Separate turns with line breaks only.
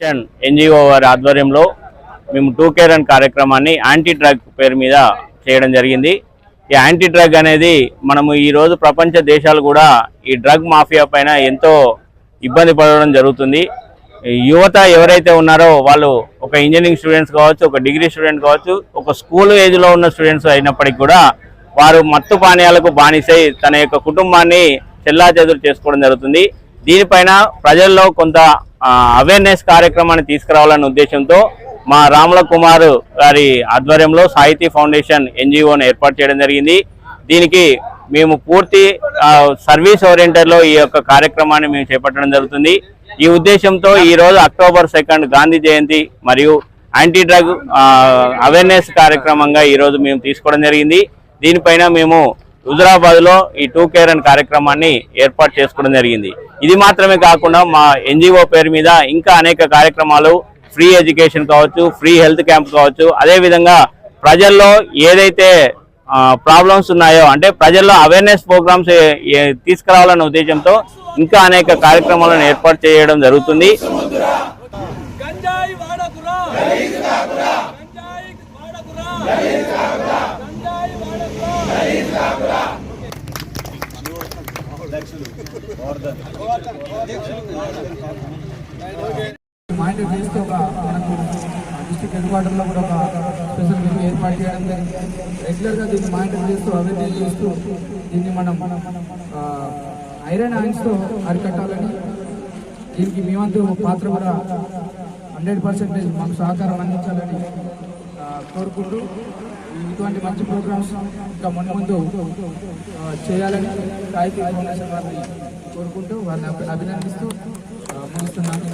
Foundation NGO వారి ఆధ్వర్యంలో మేము టూ కేర్ అండ్ కార్యక్రమాన్ని యాంటీ డ్రగ్ పేరు మీద చేయడం జరిగింది. ఈ యాంటీ డ్రగ్ అనేది మనము ఈరోజు ప్రపంచ దేశాలు కూడా ఈ డ్రగ్ మాఫియా పైన ఎంతో ఇబ్బంది పడడం జరుగుతుంది. యువత ఎవరైతే ఉన్నారో వాళ్ళు ఒక ఇంజనీరింగ్ స్టూడెంట్స్ కావచ్చు ఒక డిగ్రీ స్టూడెంట్ కావచ్చు ఒక స్కూల్ ఏజ్లో ఉన్న స్టూడెంట్స్ అయినప్పటికీ కూడా వారు మత్తు పానీయాలకు బానిసై తన యొక్క కుటుంబాన్ని చెల్లాచెదురు చేసుకోవడం జరుగుతుంది. దీనిపైన ప్రజల్లో కొంత అవేర్నెస్ కార్యక్రమాన్ని తీసుకురావాలనే ఉద్దేశంతో మా రాముల కుమార్ గారి ఆధ్వర్యంలో సాహితీ ఫౌండేషన్ ఎన్జిఓను ఏర్పాటు చేయడం జరిగింది. దీనికి మేము పూర్తి సర్వీస్ ఓరియంటర్లో ఈ యొక్క కార్యక్రమాన్ని మేము చేపట్టడం జరుగుతుంది. ఈ ఉద్దేశంతో ఈరోజు అక్టోబర్ సెకండ్ గాంధీ జయంతి మరియు యాంటీ డ్రగ్ అవేర్నెస్ కార్యక్రమంగా ఈరోజు మేము తీసుకోవడం జరిగింది. దీనిపైన మేము హుజరాబాద్లో ఈ టూ కేర్ అండ్ కార్యక్రమాన్ని ఏర్పాటు చేసుకోవడం జరిగింది. ఇది మాత్రమే కాకుండా మా ఎన్జిఓ పేరు మీద ఇంకా అనేక కార్యక్రమాలు ఫ్రీ ఎడ్యుకేషన్ కావచ్చు ఫ్రీ హెల్త్ క్యాంప్ కావచ్చు అదేవిధంగా ప్రజల్లో ఏదైతే ప్రాబ్లమ్స్ ఉన్నాయో అంటే ప్రజల్లో అవేర్నెస్ ప్రోగ్రామ్స్ తీసుకురావాలన్న ఉద్దేశంతో ఇంకా అనేక కార్యక్రమాలను ఏర్పాటు చేయడం జరుగుతుంది.
మైండ్ చేస్తే ఒక మనకు డిస్ట్రిక్ట్ హెడ్ క్వార్టర్లో కూడా ఒక స్పెషల్ మీటింగ్ ఏర్పాటు చేయడం జరిగింది. రెగ్యులర్గా దీన్ని మానిటర్ చేస్తూ అవేర్నెస్ చేస్తూ దీన్ని మనం ఐరన్ హ్యాండ్స్తో అరికట్టాలని దీనికి మీ వంతు పాత్ర కూడా హండ్రెడ్ పర్సెంటేజ్ మాకు సహకారం అందించాలని కోరుకుంటూ ఇటువంటి మంచి ప్రోగ్రామ్స్ ఇంకా ముందు ముందు చేయాలని సాహిత్య ఫౌండేషన్ వారిని కోరుకుంటూ వారిని అభినందిస్తూ ముగిస్తున్నాను.